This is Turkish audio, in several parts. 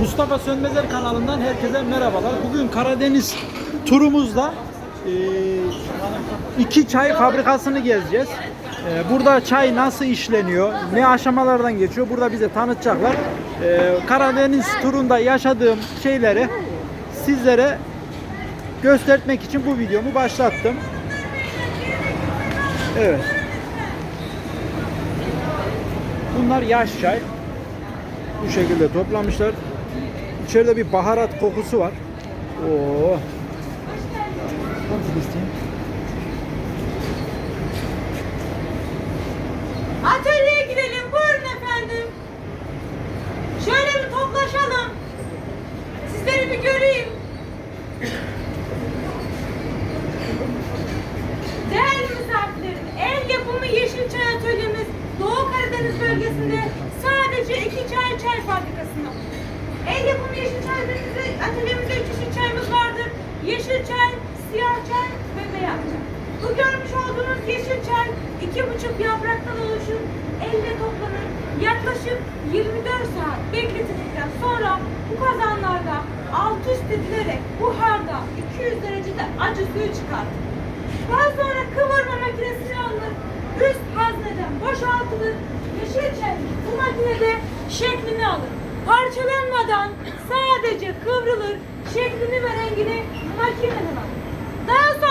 Mustafa Sönmezer kanalından herkese merhabalar. Bugün Karadeniz turumuzda e, iki çay fabrikasını gezeceğiz. E, Burada çay nasıl işleniyor, ne aşamalardan geçiyor burada bize tanıtacaklar. E, Karadeniz turunda yaşadığım şeyleri sizlere göstermek için bu videomu başlattım. Evet. Bunlar yaş çay. Bu şekilde toplamışlar. İçeride bir baharat kokusu var. Oo. Nasıl isteyeyim? Atölyeye girelim. Buyurun efendim. Şöyle bir toplaşalım. Sizleri bir göreyim. Değerli misafirlerim, el yapımı yeşil çay atölyemiz Doğu Karadeniz bölgesinde sadece iki çay çay fabrikasında. El yapımı yeşil çay atölyemizde, atölyemizde üç çeşit çayımız vardır. Yeşil çay, siyah çay ve beyaz çay. Bu görmüş olduğunuz yeşil çay iki buçuk yapraktan oluşur, elle toplanır. Yaklaşık 24 saat bekletildikten sonra bu kazanlarda alt üst edilerek buharda 200 derecede acı suyu çıkartılır. Daha sonra kıvırma makinesine alınır. Üst hazneden boşaltılır. Yeşil çay bu makinede şeklini alır. Parçalanmadan sadece kıvrılır. Şeklini ve rengini makineden alır. Daha sonra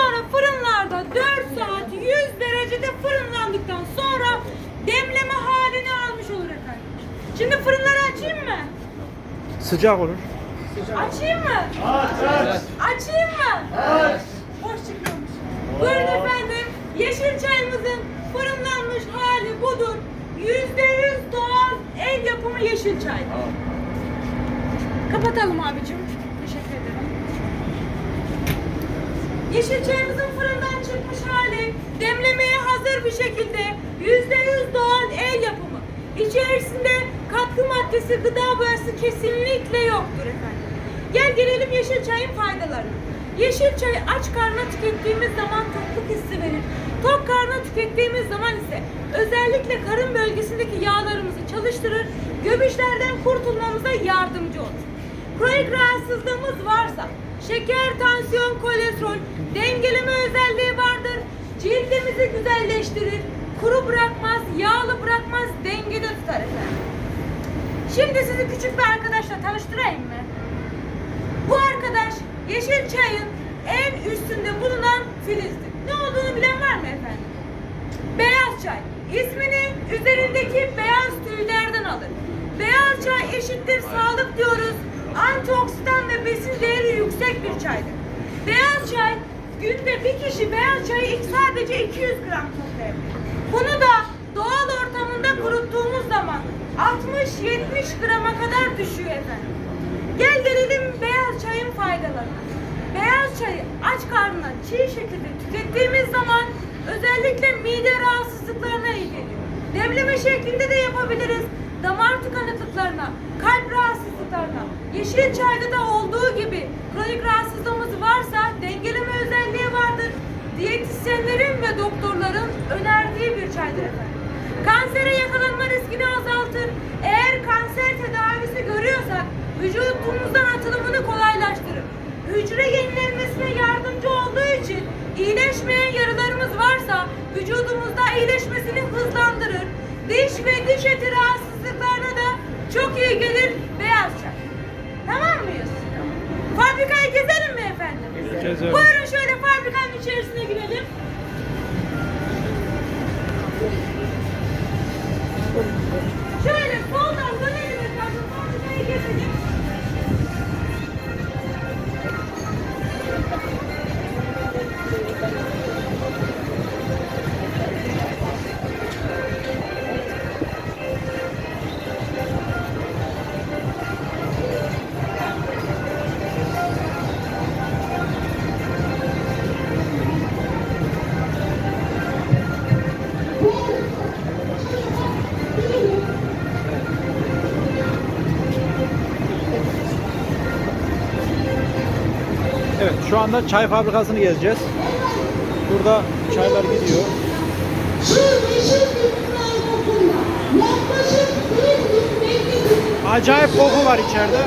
4 saat 100 derecede fırınlandıktan sonra demleme halini almış olur efendim. Şimdi fırınları açayım mı? Sıcak olur. Açayım mı? Aç aç. Açayım mı? Aç. Boş çıkıyormuş. Buyurun efendim. Yeşil çayımızın fırınlanmış hali budur. Yüzde yüz doğal el yapımı yeşil çay. Kapatalım abicim. Yeşil çayımızın fırından çıkmış hali demlemeye hazır bir şekilde yüzde yüz doğal el yapımı. İçerisinde katkı maddesi, gıda boyası kesinlikle yoktur efendim. Gel gelelim yeşil çayın faydalarına. Yeşil çayı aç karnına tükettiğimiz zaman tokluk hissi verir. Tok karnına tükettiğimiz zaman ise özellikle karın bölgesindeki yağlarımızı çalıştırır, göbüşlerden kurtulmamıza yardımcı olur. Kronik rahatsızlığımız varsa şeker, tansiyon, kolesterol dengeleme özelliği vardır. Cildimizi güzelleştirir, kuru bırakmaz, yağlı bırakmaz, dengede tutar efendim. Şimdi sizi küçük bir arkadaşla tanıştırayım mı? Bu arkadaş yeşil çayın en üstünde bulunan filizdir. Ne olduğunu bilen var mı efendim? Beyaz çay. İsmini üzerindeki beyaz tüylerden alır. Beyaz çay eşittir sağlık diyoruz. Antioksidan yüksek bir çaydır. Beyaz çay günde bir kişi beyaz çayı sadece 200 gram toplayabilir. Bunu da doğal ortamında kuruttuğumuz zaman 60-70 grama kadar düşüyor efendim. Gel gelelim beyaz çayın faydalarına. Beyaz çayı aç karnına çiğ şekilde tükettiğimiz zaman özellikle mide rahatsızlıklarına iyi geliyor. Demleme şeklinde de yapabiliriz. Damar tıkanıklıklarına, kalp rahatsızlıklarına, yeşil çayda da olduğu kronik rahatsızlığımız varsa dengeleme özelliği vardır. Diyetisyenlerin ve doktorların önerdiği bir çaydır. Kansere yakalanma riskini azaltır. Eğer kanser tedavisi görüyorsak vücudumuzdan atılımını kolaylaştırır. Hücre yenilenmesine yardımcı olduğu için iyileşmeyen yaralarımız varsa vücudumuzda iyileşmesini hızlandırır. Diş ve diş eti rahatsızlıklarına da çok iyi gelir Buyurun şöyle fabrikanın içerisine Evet şu anda çay fabrikasını gezeceğiz. Burada çaylar gidiyor. Acayip koku var içeride.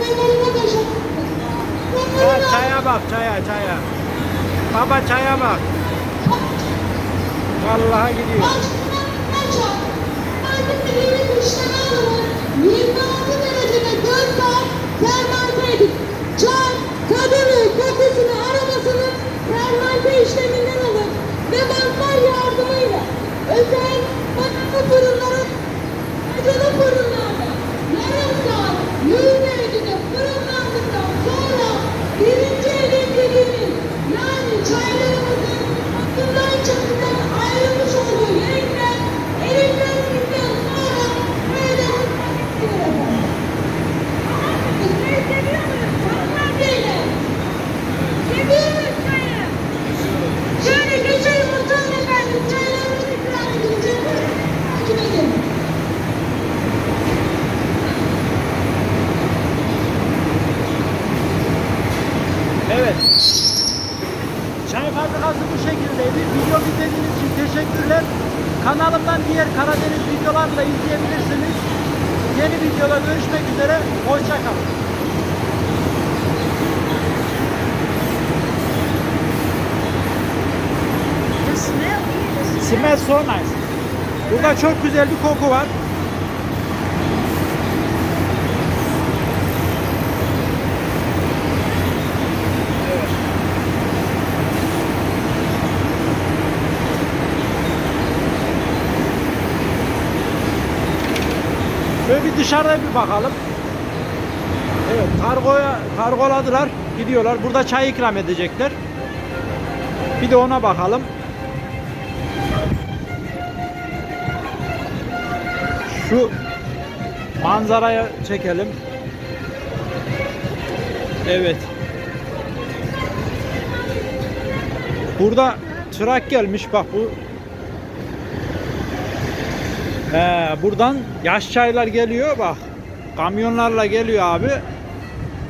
Nelerime çaya bak çaya çaya. Baba çaya bak. Vallahi gidiyor. Çay fabrikası bu şekildeydi. Video izlediğiniz için teşekkürler. Kanalımdan diğer Karadeniz videolarını da izleyebilirsiniz. Yeni videoda görüşmek üzere. Hoşçakalın. Smells so nice. Burada çok güzel bir koku var. Dışarıda bir bakalım. Evet, kargoya kargoladılar, gidiyorlar. Burada çay ikram edecekler. Bir de ona bakalım. Şu manzaraya çekelim. Evet. Burada çırak gelmiş bak bu He, buradan yaş çaylar geliyor bak. Kamyonlarla geliyor abi.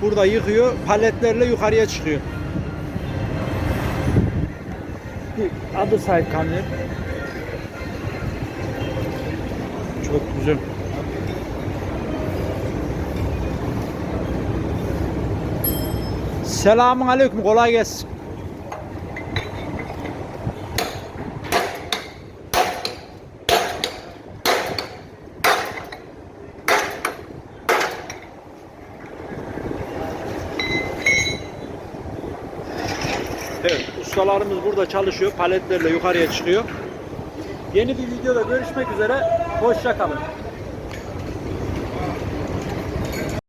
Burada yıkıyor, paletlerle yukarıya çıkıyor. Other side kamyon. Çok güzel. Selamun aleyküm, kolay gelsin. Evet, ustalarımız burada çalışıyor. Paletlerle yukarıya çıkıyor. Yeni bir videoda görüşmek üzere. Hoşça kalın.